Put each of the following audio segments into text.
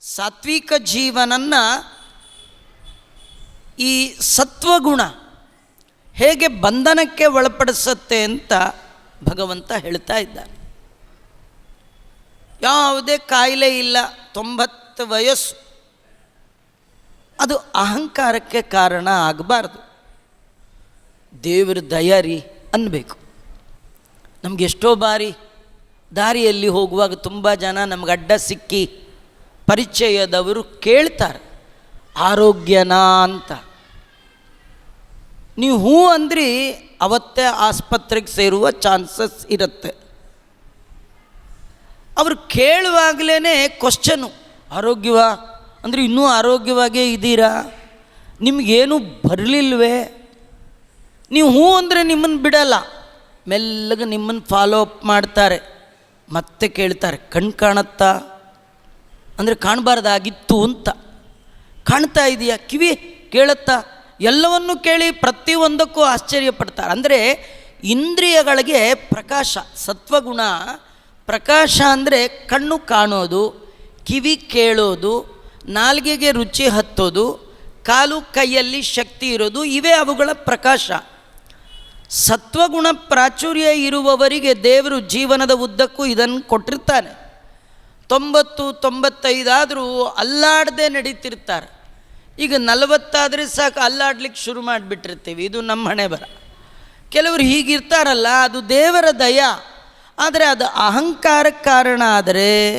ಸಾತ್ವಿಕ ಜೀವನನ್ನ ಈ ಸತ್ವಗುಣ ಹೇಗೆ ಬಂಧನಕ್ಕೆ ಒಳಪಡಿಸುತ್ತೆ ಅಂತ ಭಗವಂತ ಹೇಳ್ತಾ ಇದ್ದಾನೆ. ಯಾವುದೇ ಕಾಯಿಲೆ ಇಲ್ಲ, ತೊಂಬತ್ತು ವಯಸ್ಸು. ಅದು ಅಹಂಕಾರಕ್ಕೆ ಕಾರಣ ಆಗಬಾರ್ದು. ದೇವರ ದಯಾರಿ ಅನ್ನಬೇಕು ನಮ್ಗೆ ಎಷ್ಟೋ ಬಾರಿ ದಾರಿಯಲ್ಲಿ ಹೋಗುವಾಗ ತುಂಬ ಜನ ನಮ್ಗೆ ಅಡ್ಡ ಸಿಕ್ಕಿ ಪರಿಚಯದವರು ಕೇಳ್ತಾರೆ, ಆರೋಗ್ಯನಾ ಅಂತ. ನೀವು ಹೂ ಅಂದ್ರಿ ಅವತ್ತೇ ಆಸ್ಪತ್ರೆಗೆ ಸೇರುವ ಚಾನ್ಸಸ್ ಇರುತ್ತೆ. ಅವರು ಕೇಳುವಾಗಲೇ ಕ್ವಶನು ಆರೋಗ್ಯವ? ಅಂದರೆ ಇನ್ನೂ ಆರೋಗ್ಯವಾಗೇ ಇದ್ದೀರಾ? ನಿಮಗೇನು ಬರಲಿಲ್ವೇ? ನೀವು ಹೂ ಅಂದರೆ ನಿಮ್ಮನ್ನು ಬಿಡಲ್ಲ. ಮೆಲ್ಲಗೆ ನಿಮ್ಮನ್ನು ಫಾಲೋ ಅಪ್ ಮಾಡ್ತಾರೆ. ಮತ್ತೆ ಕೇಳ್ತಾರೆ, ಕಣ್ ಕಾಣತ್ತಾ? ಅಂದರೆ ಕಾಣಬಾರ್ದಾಗಿತ್ತು ಅಂತ. ಕಾಣ್ತಾ ಇದೆಯಾ? ಕಿವಿ ಕೇಳುತ್ತಾ? ಎಲ್ಲವನ್ನು ಕೇಳಿ ಪ್ರತಿಯೊಂದಕ್ಕೂ ಆಶ್ಚರ್ಯ ಪಡ್ತಾರೆ ಅಂದರೆ ಇಂದ್ರಿಯಗಳಿಗೆ ಪ್ರಕಾಶ, ಸತ್ವಗುಣ, ಪ್ರಕಾಶ ಅಂದರೆ ಕಣ್ಣು ಕಾಣೋದು, ಕಿವಿ ಕೇಳೋದು, ನಾಲ್ಗೆಗೆ ರುಚಿ ಹತ್ತೋದು, ಕಾಲು ಕೈಯಲ್ಲಿ ಶಕ್ತಿ ಇರೋದು, ಇವೇ ಅವುಗಳ ಪ್ರಕಾಶ. ಸತ್ವಗುಣ ಪ್ರಾಚುರ್ಯ ಇರುವವರಿಗೆ ದೇವರು ಜೀವನದ ಉದ್ದಕ್ಕೂ ಇದನ್ನು ಕೊಟ್ಟಿರ್ತಾನೆ. ತೊಂಬತ್ತು, ತೊಂಬತ್ತೈದಾದರೂ ಅಲ್ಲಾಡದೆ ನಡೀತಿರ್ತಾರೆ. ಈಗ ನಲವತ್ತಾದರೆ ಸಾಕು, ಅಲ್ಲಾಡ್ಲಿಕ್ಕೆ ಶುರು ಮಾಡಿಬಿಟ್ಟಿರ್ತೀವಿ. ಇದು ನಮ್ಮ ಹಣೆ ಬರ. ಕೆಲವರು ಹೀಗಿರ್ತಾರಲ್ಲ, ಅದು ದೇವರ ದಯ. ಆದರೆ ಅದು ಅಹಂಕಾರಕ್ಕೆ ಕಾರಣ ಆದರೆ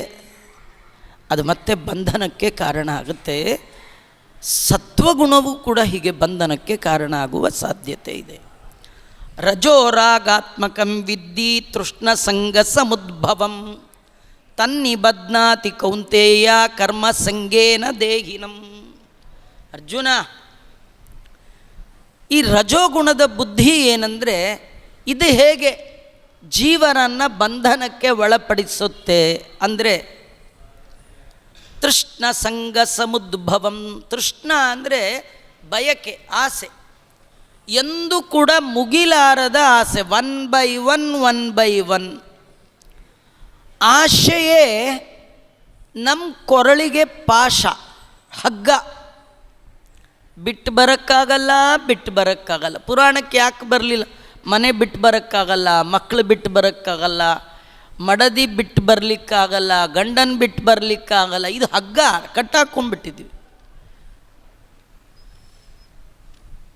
ಅದು ಮತ್ತೆ ಬಂಧನಕ್ಕೆ ಕಾರಣ ಆಗುತ್ತೆ. ಸತ್ವಗುಣವೂ ಕೂಡ ಹೀಗೆ ಬಂಧನಕ್ಕೆ ಕಾರಣ ಆಗುವ ಸಾಧ್ಯತೆ ಇದೆ. ರಜೋರಾಗಾತ್ಮಕಂ ವಿದ್ಯಿ ತೃಷ್ಣ ಸಂಗ ಸಮುದ್ಭವಂ. ತನ್ನಿಬದ್ನಾತಿ ಕೌಂತೆಯ ಕರ್ಮ ಸಂಗೇನ ದೇಹಿನಂ. ಅರ್ಜುನ, ಈ ರಜೋಗುಣದ ಬುದ್ಧಿ ಏನಂದರೆ ಇದು ಹೇಗೆ ಜೀವನನ್ನು ಬಂಧನಕ್ಕೆ ಒಳಪಡಿಸುತ್ತೆ ಅಂದರೆ ತೃಷ್ಣ ಸಂಗ ಸಮುದ್ಭವಂ. ತೃಷ್ಣ ಅಂದರೆ ಬಯಕೆ, ಆಸೆ. ಎಂದು ಕೂಡ ಮುಗಿಲಾರದ ಆಸೆ. One by one one by one ಆಶೆಯೇ ನಮ್ಮ ಕೊರಳಿಗೆ ಪಾಶ, ಹಗ್ಗ. ಬಿಟ್ಟು ಬರೋಕ್ಕಾಗಲ್ಲ ಬಿಟ್ಟು ಬರೋಕ್ಕಾಗಲ್ಲ. ಪುರಾಣಕ್ಕೆ ಯಾಕೆ ಬರಲಿಲ್ಲ? ಮನೆ ಬಿಟ್ಟು ಬರೋಕ್ಕಾಗಲ್ಲ ಮಕ್ಕಳು ಬಿಟ್ಟು ಬರೋಕ್ಕಾಗಲ್ಲ, ಮಡದಿ ಬಿಟ್ಟು ಬರಲಿಕ್ಕಾಗಲ್ಲ, ಗಂಡನ ಬಿಟ್ಟು ಬರಲಿಕ್ಕಾಗಲ್ಲ. ಇದು ಹಗ್ಗ ಕಟ್ಟಾಕೊಂಡ್ಬಿಟ್ಟಿದ್ವಿ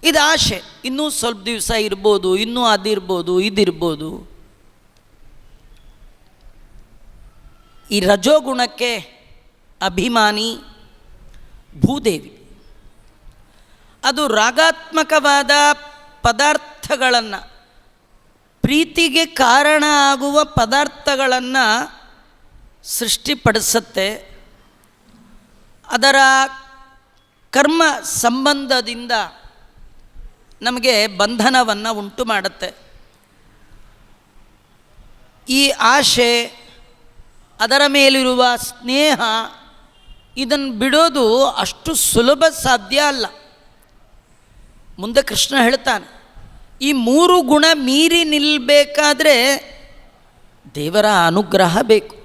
ಇದು ಆಶೆ. ಇನ್ನೂ ಸ್ವಲ್ಪ ದಿವಸ ಇರ್ಬೋದು, ಇನ್ನೂ ಅದಿರ್ಬೋದು, ಇದಿರ್ಬೋದು. ಈ ರಜೋಗುಣಕ್ಕೆ ಅಭಿಮಾನಿ ಭೂದೇವಿ. ಅದು ರಾಗಾತ್ಮಕವಾದ ಪದಾರ್ಥಗಳನ್ನು, ಪ್ರೀತಿಗೆ ಕಾರಣ ಆಗುವ ಪದಾರ್ಥಗಳನ್ನು ಸೃಷ್ಟಿಪಡಿಸತ್ತೆ. ಅದರ ಕರ್ಮ ಸಂಬಂಧದಿಂದ ನಮಗೆ ಬಂಧನವನ್ನು ಉಂಟು ಮಾಡುತ್ತೆ ಈ ಆಶೆ ಅದರ ಮೇಲಿರುವ ಸ್ನೇಹ ಇದನ್ನು ಬಿಡೋದು ಅಷ್ಟು ಸುಲಭ ಸಾಧ್ಯ ಅಲ್ಲ. ಮುಂದೆ ಕೃಷ್ಣ ಹೇಳ್ತಾನೆ, ಈ ಮೂರು ಗುಣ ಮೀರಿ ನಿಲ್ಲಬೇಕಾದ್ರೆ ದೇವರ ಅನುಗ್ರಹ ಬೇಕು.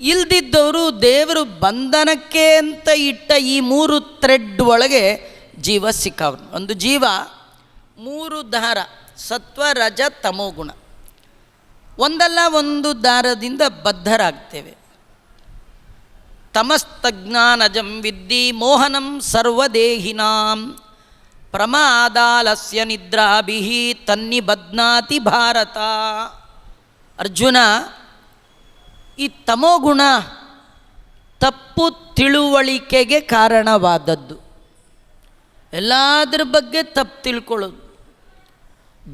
ಇಲ್ದಿದ್ದವರು ದೇವರು ಬಂಧನಕ್ಕೆ ಅಂತ ಇಟ್ಟ ಈ ಮೂರು ಥ್ರೆಡ್ ಒಳಗೆ ಜೀವ ಸಿಕ್ಕವನು. ಒಂದು ಜೀವ, ಮೂರು ದಾರ ಸತ್ವ, ರಜ, ತಮೋಗುಣ. ಒಂದಲ್ಲ ಒಂದು ದಾರದಿಂದ ಬದ್ಧರಾಗ್ತೇವೆ. ತಮಸ್ತಜ್ಞಾನಜಂ ವಿದ್ಯಿ ಮೋಹನಂ ಸರ್ವದೇಹಿನಾಂ. ಪ್ರಮಾದಾಲಸ್ಯ ನಿದ್ರಾಭಿ ತನ್ನಿಬದ್ನಾತಿ ಭಾರತ. ಅರ್ಜುನ, ಈ ತಮೋಗುಣ ತಪ್ಪು ತಿಳುವಳಿಕೆಗೆ ಕಾರಣವಾದದ್ದು. ಎಲ್ಲದರ ಬಗ್ಗೆ ತಪ್ಪು ತಿಳ್ಕೊಳ್ಳೋದು.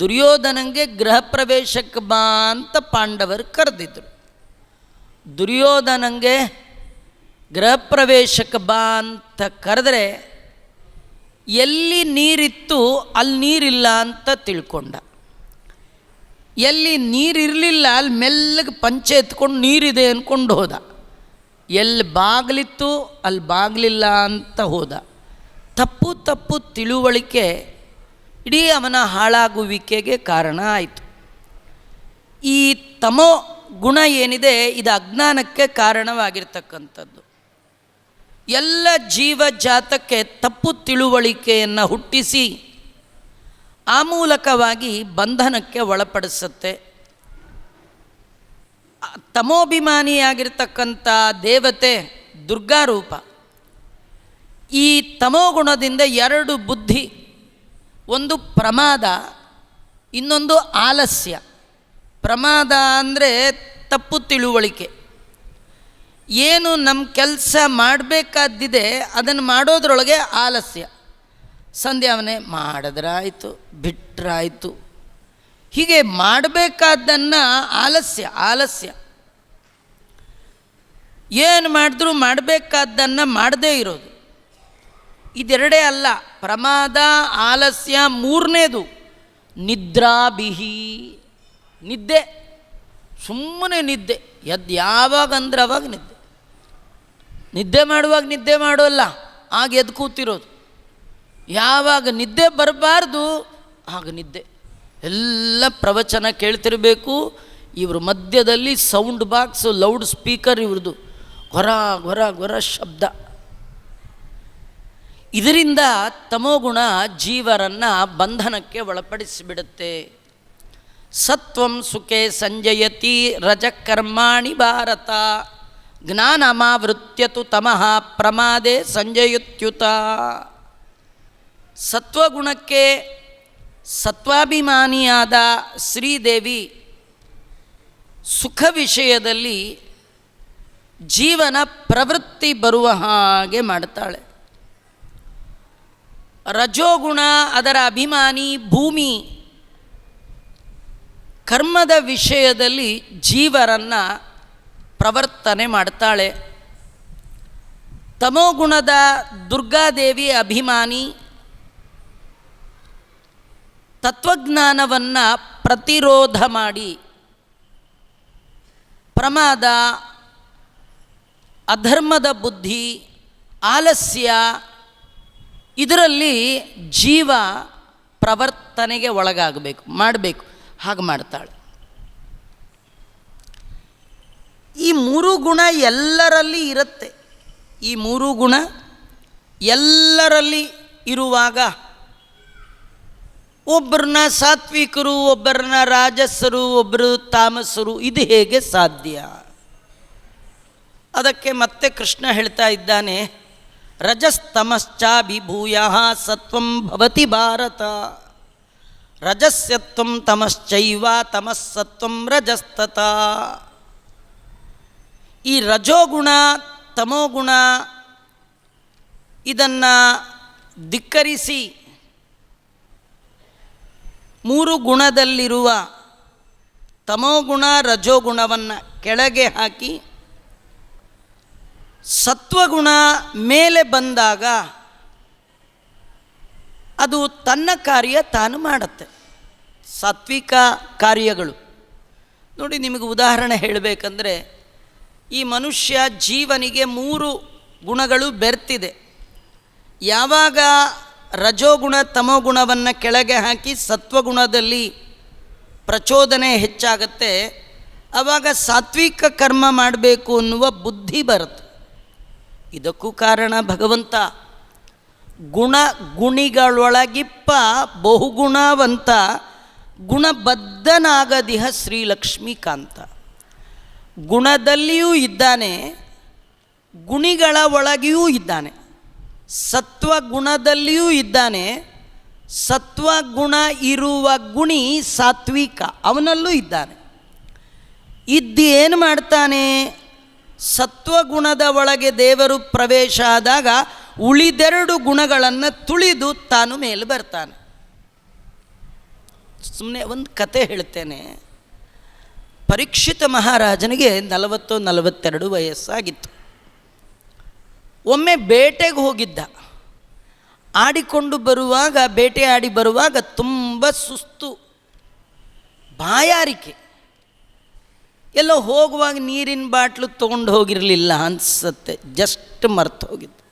ದುರ್ಯೋಧನಂಗೆ ಗೃಹ ಪ್ರವೇಶಕ್ಕೆ ಬಾ ಅಂತ ಪಾಂಡವರು ಕರೆದಿದ್ದರು ದುರ್ಯೋಧನಂಗೆ ಗೃಹ ಪ್ರವೇಶಕ್ಕೆ ಬಾ ಅಂತ ಕರೆದ್ರೆ ಎಲ್ಲಿ ನೀರಿತ್ತು ಅಲ್ಲಿ ನೀರಿಲ್ಲ ಅಂತ ತಿಳ್ಕೊಂಡ. ಎಲ್ಲಿ ನೀರಿರಲಿಲ್ಲ ಅಲ್ಲಿ ಮೆಲ್ಲಗೆ ಪಂಚೆ ಎತ್ಕೊಂಡು ನೀರಿದೆ ಅಂದ್ಕೊಂಡು ಹೋದ. ಎಲ್ಲಿ ಬಾಗಿಲಿತ್ತು ಅಲ್ಲಿ ಬಾಗಿಲಿಲ್ಲ ಅಂತ ಹೋದ. ತಪ್ಪು ತಪ್ಪು ತಿಳುವಳಿಕೆ ಇಡೀ ಅವನ ಹಾಳಾಗುವಿಕೆಗೆ ಕಾರಣ ಆಯಿತು. ಈ ತಮೋ ಗುಣ ಏನಿದೆ, ಇದು ಅಜ್ಞಾನಕ್ಕೆ ಕಾರಣವಾಗಿರ್ತಕ್ಕಂಥದ್ದು. ಎಲ್ಲ ಜೀವಜಾತಕ್ಕೆ ತಪ್ಪು ತಿಳುವಳಿಕೆಯನ್ನು ಹುಟ್ಟಿಸಿ, ಆ ಮೂಲಕವಾಗಿ ಬಂಧನಕ್ಕೆ ಒಳಪಡಿಸುತ್ತೆ. ತಮೋಭಿಮಾನಿಯಾಗಿರ್ತಕ್ಕಂಥ ದೇವತೆ ದುರ್ಗಾರೂಪ. ಈ ತಮೋಗುಣದಿಂದ ಎರಡು ಬುದ್ಧಿ ಒಂದು ಪ್ರಮಾದ, ಇನ್ನೊಂದು ಆಲಸ್ಯ. ಪ್ರಮಾದ ಅಂದರೆ ತಪ್ಪು ತಿಳುವಳಿಕೆ. ಏನು ನಮ್ಮ ಕೆಲಸ ಮಾಡಬೇಕಾದ್ದಿದೆ ಅದನ್ನು ಮಾಡೋದ್ರೊಳಗೆ ಆಲಸ್ಯ. ಸಂಧ್ಯಾವನೆ ಮಾಡಿದ್ರಾಯಿತು, ಬಿಟ್ರಾಯಿತು. ಹೀಗೆ ಮಾಡಬೇಕಾದ್ದನ್ನು ಆಲಸ್ಯ ಆಲಸ್ಯ. ಏನು ಮಾಡಿದ್ರೂ ಮಾಡಬೇಕಾದ್ದನ್ನು ಮಾಡದೇ ಇರೋದು. ಇದೆರಡೇ ಅಲ್ಲ. ಪ್ರಮಾದ, ಆಲಸ್ಯ, ಮೂರನೇದು. ನಿದ್ರಾಬಿಹಿ ನಿದ್ದೆ. ಸುಮ್ಮನೆ ನಿದ್ದೆ. ಎದ್ದು ಯಾವಾಗ ಅಂದ್ರೆ ಅವಾಗ ನಿದ್ದೆ. ನಿದ್ದೆ ಮಾಡುವಾಗ ನಿದ್ದೆ ಮಾಡೋಲ್ಲ ಆಗ ಎದ್ದು ಕೂತಿರೋದು. ಯಾವಾಗ ನಿದ್ದೆ ಬರಬಾರ್ದು, ಆಗ ನಿದ್ದೆ. ಎಲ್ಲ ಪ್ರವಚನ ಕೇಳ್ತಿರಬೇಕು. ಇವರು ಮಧ್ಯದಲ್ಲಿ ಸೌಂಡ್ ಬಾಕ್ಸ್ ಲೌಡ್ ಸ್ಪೀಕರ್ ಇವ್ರದ್ದು ಹೊರ ಹೊರ ಹೊರ ಶಬ್ದ. ಇದರಿಂದ ತಮೋಗುಣ ಜೀವರನ್ನು ಬಂಧನಕ್ಕೆ ಒಳಪಡಿಸಿಬಿಡುತ್ತೆ. ಸತ್ವಂ ಸುಖೆ ಸಂಜಯತಿ ರಜಕರ್ಮಾಣಿ ಭಾರತ. ಜ್ಞಾನಮಾವೃತ್ಯತು ತಮಃ ಪ್ರಮಾದೆ ಸಂಜಯುತ್ಯುತ. ಸತ್ವಗುಣಕ್ಕೆ ಸತ್ವಾಭಿಮಾನಿಯಾದ ಶ್ರೀದೇವಿ ಸುಖ ವಿಷಯದಲ್ಲಿ ಜೀವನ ಪ್ರವೃತ್ತಿ ಬರುವ ಹಾಗೆ ಮಾಡ್ತಾಳೆ. ರಜೋಗುಣ, ಅದರ ಅಭಿಮಾನಿ, ಭೂಮಿ. ಕರ್ಮದ ವಿಷಯದಲ್ಲಿ ಜೀವರನ್ನು ಪ್ರವರ್ತನೆ ಮಾಡ್ತಾಳೆ. ತಮೋಗುಣದ ದುರ್ಗಾದೇವಿ ಅಭಿಮಾನಿ. ತತ್ವಜ್ಞಾನವನ್ನು ಪ್ರತಿರೋಧ ಮಾಡಿ. ಪ್ರಮಾದ, ಅಧರ್ಮದ ಬುದ್ಧಿ, ಆಲಸ್ಯ ಇದರಲ್ಲಿ ಜೀವ ಪ್ರವರ್ತನೆಗೆ ಒಳಗಾಗಬೇಕು, ಮಾಡಬೇಕು, ಹಾಗೆ ಮಾಡ್ತಾಳೆ. ಈ ಮೂರು ಗುಣ ಎಲ್ಲರಲ್ಲಿ ಇರುತ್ತೆ. ಈ ಮೂರು ಗುಣ ಎಲ್ಲರಲ್ಲಿ ಇರುವಾಗ ಒಬ್ಬರನ್ನ ಸಾತ್ವಿಕರು, ಒಬ್ಬರನ್ನ ರಾಜಸರು, ಒಬ್ಬರು ತಾಮಸರು, ಇದು ಹೇಗೆ ಸಾಧ್ಯ? ಅದಕ್ಕೆ ಮತ್ತೆ ಕೃಷ್ಣ ಹೇಳ್ತಾ ಇದ್ದಾನೆ ರಜಸ್ತಮಶ್ಚಾಭಿಭೂಯ ಸತ್ವಂ ಭವತಿ ಭಾರತ. ರಜಸ್ಯತ್ವಂ ತಮಶ್ಚೈವ, ತಮಸ್ಸತ್ವಂ ರಜಸ್ತತ. ಈ ರಜೋಗುಣ, ತಮೋಗುಣ ಇದನ್ನು ಧಿಕ್ಕರಿಸಿ ಮೂರು ಗುಣದಲ್ಲಿರುವ ತಮೋಗುಣ, ರಜೋಗುಣವನ್ನು ಕೆಳಗೆ ಹಾಕಿ ಸತ್ವಗುಣ ಮೇಲೆ ಬಂದಾಗ ಅದು ತನ್ನ ಕಾರ್ಯ ತಾನು ಮಾಡುತ್ತೆ. ಸಾತ್ವಿಕ ಕಾರ್ಯಗಳು. ನೋಡಿ, ನಿಮಗೆ ಉದಾಹರಣೆ ಹೇಳಬೇಕಂದ್ರೆ, ಈ ಮನುಷ್ಯ ಜೀವನಿಗೆ ಮೂರು ಗುಣಗಳು ಬೆರ್ತಿದೆ. ಯಾವಾಗ ರಜೋಗುಣ, ತಮೋಗುಣವನ್ನು ಕೆಳಗೆ ಹಾಕಿ ಸತ್ವಗುಣದಲ್ಲಿ ಪ್ರಚೋದನೆ ಹೆಚ್ಚಾಗತ್ತೆ ಆವಾಗ ಸಾತ್ವಿಕ ಕರ್ಮ ಮಾಡಬೇಕು ಅನ್ನುವ ಬುದ್ಧಿ ಬರುತ್ತೆ. ಇದಕ್ಕೂ ಕಾರಣ ಭಗವಂತ. ಗುಣ ಗುಣಿಗಳೊಳಗಿಪ್ಪ ಬಹುಗುಣವಂತ. ಗುಣಬದ್ಧನಾಗದಿಹ ಶ್ರೀಲಕ್ಷ್ಮೀಕಾಂತ. ಗುಣದಲ್ಲಿಯೂ ಇದ್ದಾನೆ, ಗುಣಿಗಳ ಒಳಗೆಯೂ ಇದ್ದಾನೆ. ಸತ್ವ ಗುಣದಲ್ಲಿಯೂ ಇದ್ದಾನೆ, ಸತ್ವ ಗುಣ ಇರುವ ಗುಣಿ ಸಾತ್ವಿಕ, ಅವನಲ್ಲೂ ಇದ್ದಾನೆ. ಇದ್ದೇನು ಮಾಡ್ತಾನೆ? ಸತ್ವಗುಣದ ಒಳಗೆ ದೇವರು ಪ್ರವೇಶ ಆದಾಗ ಉಳಿದೆರಡು ಗುಣಗಳನ್ನು ತುಳಿದು ತಾನು ಮೇಲೆ ಬರ್ತಾನೆ. ಸುಮ್ಮನೆ ಒಂದು ಕತೆ ಹೇಳ್ತೇನೆ. ಪರೀಕ್ಷಿತ ಮಹಾರಾಜನಿಗೆ ನಲವತ್ತು ನಲವತ್ತೆರಡು ವಯಸ್ಸಾಗಿತ್ತು. ಒಮ್ಮೆ ಬೇಟೆಗೆ ಹೋಗಿದ್ದ. ಆಡಿಕೊಂಡು ಬರುವಾಗ, ಬೇಟೆ ಆಡಿ ಬರುವಾಗ ತುಂಬ ಸುಸ್ತು, ಬಾಯಾರಿಕೆ. ಎಲ್ಲೋ ಹೋಗುವಾಗ ನೀರಿನ ಬಾಟ್ಲು ತೊಗೊಂಡು ಹೋಗಿರಲಿಲ್ಲ ಅನಿಸುತ್ತೆ. ಜಸ್ಟ್ ಮರ್ತು ಹೋಗಿದ್ದು.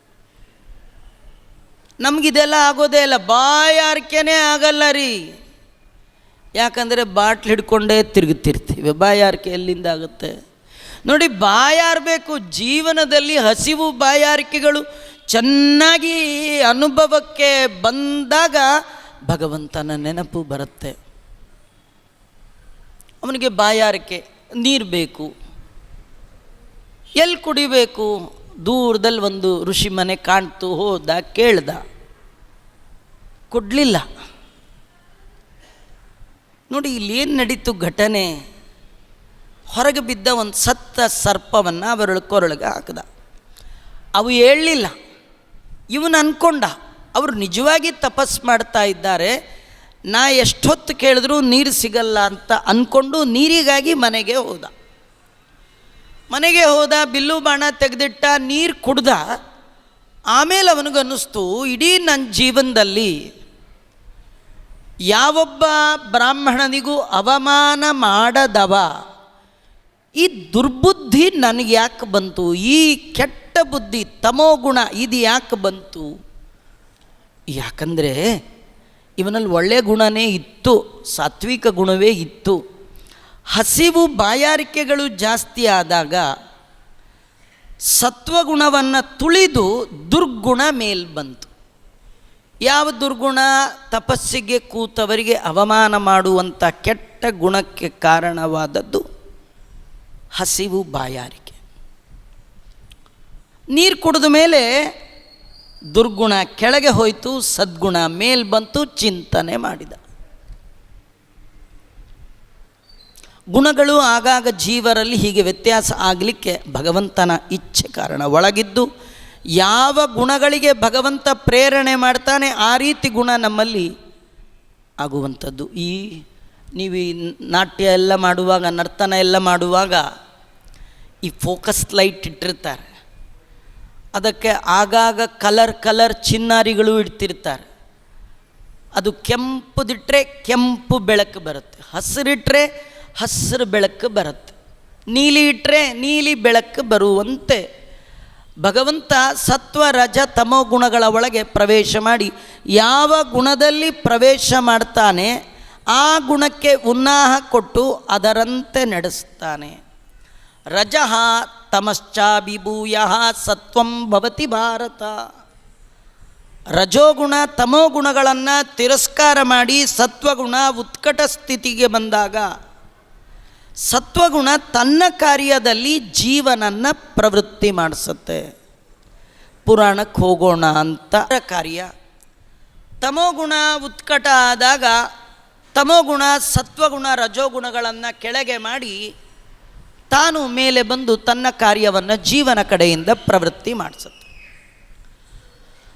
ನಮಗಿದೆಲ್ಲ ಆಗೋದೇ ಇಲ್ಲ. ಬಾಯಾರಿಕೆನೇ ಆಗಲ್ಲ ರೀ. ಯಾಕಂದರೆ ಬಾಟ್ಲು ಹಿಡ್ಕೊಂಡೇ ತಿರುಗುತ್ತಿರ್ತೀವಿ. ಬಾಯಾರಿಕೆ ಎಲ್ಲಿಂದ ಆಗುತ್ತೆ? ನೋಡಿ ಬಾಯಾರಬೇಕು ಜೀವನದಲ್ಲಿ ಹಸಿವು ಬಾಯಾರಿಕೆಗಳು ಚೆನ್ನಾಗಿ ಅನುಭವಕ್ಕೆ ಬಂದಾಗ ಭಗವಂತನ ನೆನಪು ಬರುತ್ತೆ. ಅವನಿಗೆ ಬಾಯಾರಿಕೆ. ನೀರು ಬೇಕು. ಎಲ್ಲಿ ಕುಡಿಬೇಕು? ದೂರದಲ್ಲಿ ಒಂದು ಋಷಿ ಮನೆ ಕಾಣ್ತು ಹೋದ ಕೇಳ್ದ. ಕೊಡಲಿಲ್ಲ. ನೋಡಿ ಇಲ್ಲಿ ಏನು ನಡೀತು ಘಟನೆ? ಹೊರಗೆ ಬಿದ್ದ ಒಂದು ಸತ್ತ ಸರ್ಪವನ್ನು ಅವರೊಳಗೆ ಕೊರಳಿಗೆ ಹಾಕಿದ. ಅವು ಹೇಳಲಿಲ್ಲ ಇವನು ಅಂದ್ಕೊಂಡ ಅವರು ನಿಜವಾಗಿ ತಪಸ್ ಮಾಡ್ತಾ ಇದ್ದಾರೆ. ನಾ ಎಷ್ಟೊತ್ತು ಕೇಳಿದ್ರೂ ನೀರು ಸಿಗಲ್ಲ ಅಂತ ಅಂದ್ಕೊಂಡು ನೀರಿಗಾಗಿ ಮನೆಗೆ ಹೋದ. ಮನೆಗೆ ಹೋದ, ಬಿಲ್ಲು ಬಾಣ ತೆಗೆದಿಟ್ಟ, ನೀರು ಕುಡ್ದ, ಆಮೇಲೆ ಅವನಿಗನ್ನಿಸ್ತು, ಇಡೀ ನನ್ನ ಜೀವನದಲ್ಲಿ ಯಾವೊಬ್ಬ ಬ್ರಾಹ್ಮಣನಿಗೂ ಅವಮಾನ ಮಾಡದವ, ಈ ದುರ್ಬುದ್ಧಿ ನನಗೆ ಯಾಕೆ ಬಂತು? ಈ ಕೆಟ್ಟ ಬುದ್ಧಿ ತಮೋಗುಣ ಇದು ಯಾಕೆ ಬಂತು? ಯಾಕಂದರೆ ಇವನಲ್ಲಿ ಒಳ್ಳೆಯ ಗುಣನೇ ಇತ್ತು, ಸಾತ್ವಿಕ ಗುಣವೇ ಇತ್ತು. ಹಸಿವು ಬಾಯಾರಿಕೆಗಳು ಜಾಸ್ತಿ ಆದಾಗ ಸತ್ವಗುಣವನ್ನು ತುಳಿದು ದುರ್ಗುಣ ಮೇಲ್ ಬಂತು. ಯಾವ ದುರ್ಗುಣ? ತಪಸ್ಸಿಗೆ ಕೂತವರಿಗೆ ಅವಮಾನ ಮಾಡುವಂಥ ಕೆಟ್ಟ ಗುಣಕ್ಕೆ ಕಾರಣವಾದದ್ದು ಹಸಿವು ಬಾಯಾರಿಕೆ. ನೀರು ಕುಡಿದ ಮೇಲೆ ದುರ್ಗುಣ ಕೆಳಗೆ ಹೋಯಿತು, ಸದ್ಗುಣ ಮೇಲ್ ಬಂತು, ಚಿಂತನೆ ಮಾಡಿದ. ಗುಣಗಳು ಆಗಾಗ ಜೀವರಲ್ಲಿ ಹೀಗೆ ವ್ಯತ್ಯಾಸ ಆಗಲಿಕ್ಕೆ ಭಗವಂತನ ಇಚ್ಛೆ ಕಾರಣ ಒಳಗಿದ್ದು, ಯಾವ ಗುಣಗಳಿಗೆ ಭಗವಂತ ಪ್ರೇರಣೆ ಮಾಡ್ತಾನೆ, ಆ ರೀತಿ ಗುಣ ನಮ್ಮಲ್ಲಿ ಆಗುವಂಥದ್ದು. ಈ ನೀವು ಈ ನಾಟ್ಯ ಎಲ್ಲ ಮಾಡುವಾಗ, ನರ್ತನ ಎಲ್ಲ ಮಾಡುವಾಗ ಈ ಫೋಕಸ್ ಲೈಟ್ ಇಟ್ಟಿರ್ತಾರೆ. ಅದಕ್ಕೆ ಆಗಾಗ ಕಲರ್ ಕಲರ್ ಚಿನ್ನಾರಿಗಳು ಇಡ್ತಿರ್ತಾರೆ. ಅದು ಕೆಂಪುದಿಟ್ಟರೆ ಕೆಂಪು ಬೆಳಕು ಬರುತ್ತೆ. ಹಸಿರಿಟ್ಟರೆ ಹಸಿರು ಬೆಳಕು ಬರುತ್ತೆ. ನೀಲಿ ಇಟ್ಟರೆ ನೀಲಿ ಬೆಳಕು ಬರುವಂತೆ. ಭಗವಂತ ಸತ್ವ, ರಜ, ತಮೋ ಗುಣಗಳ ಒಳಗೆ ಪ್ರವೇಶ ಮಾಡಿ ಯಾವ ಗುಣದಲ್ಲಿ ಪ್ರವೇಶ ಮಾಡ್ತಾನೆ ಆ ಗುಣಕ್ಕೆ ಉನ್ನಾಹ ಕೊಟ್ಟು ಅದರಂತೆ ನಡೆಸ್ತಾನೆ. ರಜಃ ತಮಶ್ಚಾಭಿಭೂಯ ಸತ್ವಂ ಭವತಿ ಭಾರತ. ರಜೋಗುಣ ತಮೋಗುಣಗಳನ್ನು ತಿರಸ್ಕಾರ ಮಾಡಿ ಸತ್ವಗುಣ ಉತ್ಕಟ ಸ್ಥಿತಿಗೆ ಬಂದಾಗ ಸತ್ವಗುಣ ತನ್ನ ಕಾರ್ಯದಲ್ಲಿ ಜೀವನನ್ನು ಪ್ರವೃತ್ತಿ ಮಾಡಿಸುತ್ತೆ. ಪುರಾಣಕ್ಕೆ ಹೋಗೋಣ ಅಂತ ಕಾರ್ಯ. ತಮೋಗುಣ ಉತ್ಕಟ ಆದಾಗ ತಮೋಗುಣ ಸತ್ವಗುಣ ರಜೋಗುಣಗಳನ್ನು ಕೆಳಗೆ ಮಾಡಿ ತಾನು ಮೇಲೆ ಬಂದು ತನ್ನ ಕಾರ್ಯವನ್ನು ಜೀವನ ಕಡೆಯಿಂದ ಪ್ರವೃತ್ತಿ ಮಾಡಿಸುತ್ತೆ.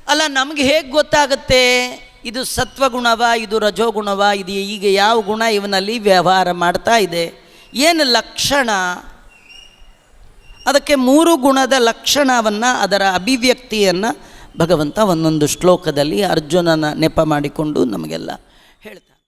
ಅಲ್ಲ, ನಮಗೆ ಹೇಗೆ ಗೊತ್ತಾಗುತ್ತೆ? ಇದು ಸತ್ವಗುಣವ, ಇದು ರಜೋಗುಣವ, ಇದು ಈಗ ಯಾವ ಗುಣ ಇವನಲ್ಲಿ ವ್ಯವಹಾರ ಮಾಡ್ತಾ ಇದೆ? ಏನು ಲಕ್ಷಣ? ಅದಕ್ಕೆ ಮೂರು ಗುಣದ ಲಕ್ಷಣವನ್ನು ಅದರ ಅಭಿವ್ಯಕ್ತಿಯನ್ನು ಭಗವಂತ ಒಂದೊಂದು ಶ್ಲೋಕದಲ್ಲಿ ಅರ್ಜುನನ ನೆಪ ಮಾಡಿಕೊಂಡು ನಮಗೆಲ್ಲ ಹೇಳ್ತಾರೆ